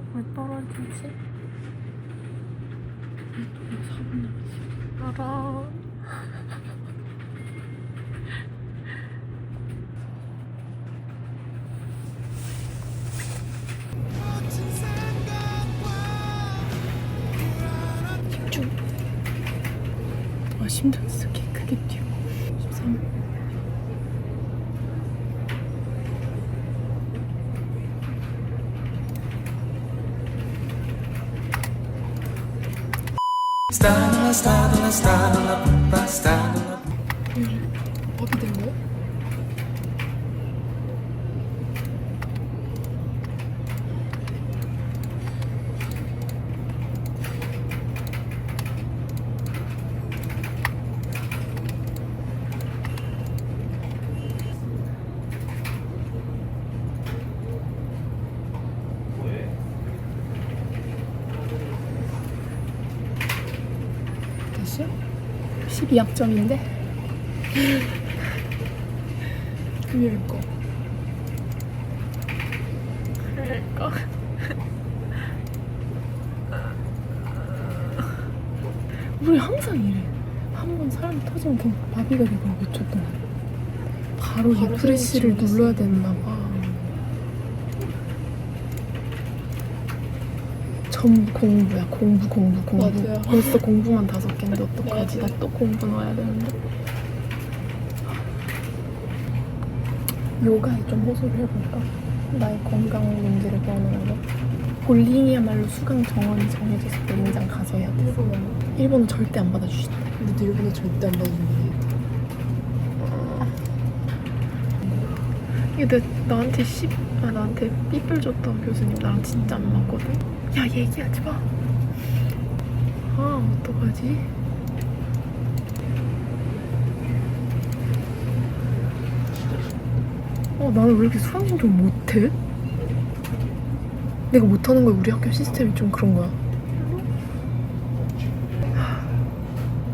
어, 왜 떨어지지? 4분 남았어. 알아. 집중. 아, 심장 개 크게 뛰어. 13. Sta nella, sta nella, sta nella, sta 됐어? 12학점인데? 금요일 거. 그럴까? 우리 항상 이래. 한 번 사람 터지면 그냥 마비가 되고 몇초 동안. 바로 생각이 눌러야 됐나 봐. 전부 공부야. 공부, 공부, 공부. 맞아요. 벌써 공부만 다섯 개인데 어떡하지? 나 또 공부 넣어야 되는데. 요가에 좀 호소를 해볼까? 나의 건강 문제를 보는 거. 볼링이야말로 수강 정원이 정해져서 볼링장 가서 해야 돼. 일본어. 일본은 절대 안 받아주신다. 근데 일본어 절대 안 받아준다. 내, 나한테 씨, 아, 나한테 삐뿔 줬다 교수님 나랑 진짜 안 맞거든. 야 얘기하지 마. 아 어떡하지? 어 나는 왜 이렇게 수학인 좀 못해? 내가 못하는 거야 우리 학교 시스템이 좀 그런 거야. 하,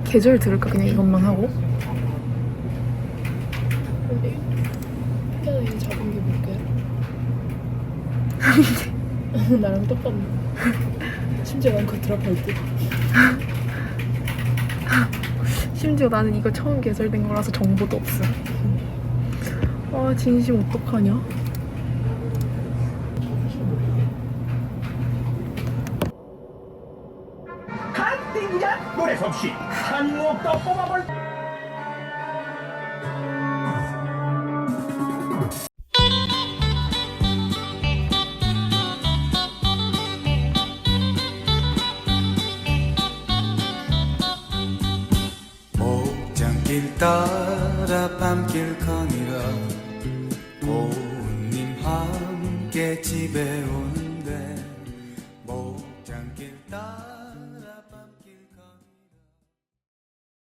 계절 들을까 그냥 이것만 하고? 편하게 잡은 게 뭘까요? 나랑 똑같네. 심지어 난그 드랍할 때. 심지어 나는 이거 처음 개설된 거라서 정보도 없어. 아 진심 어떡하냐? 한띵자 노래 솜씨 한몫도 뽑아볼 따라 밤길 거니러 고운님 함께 집에 오는데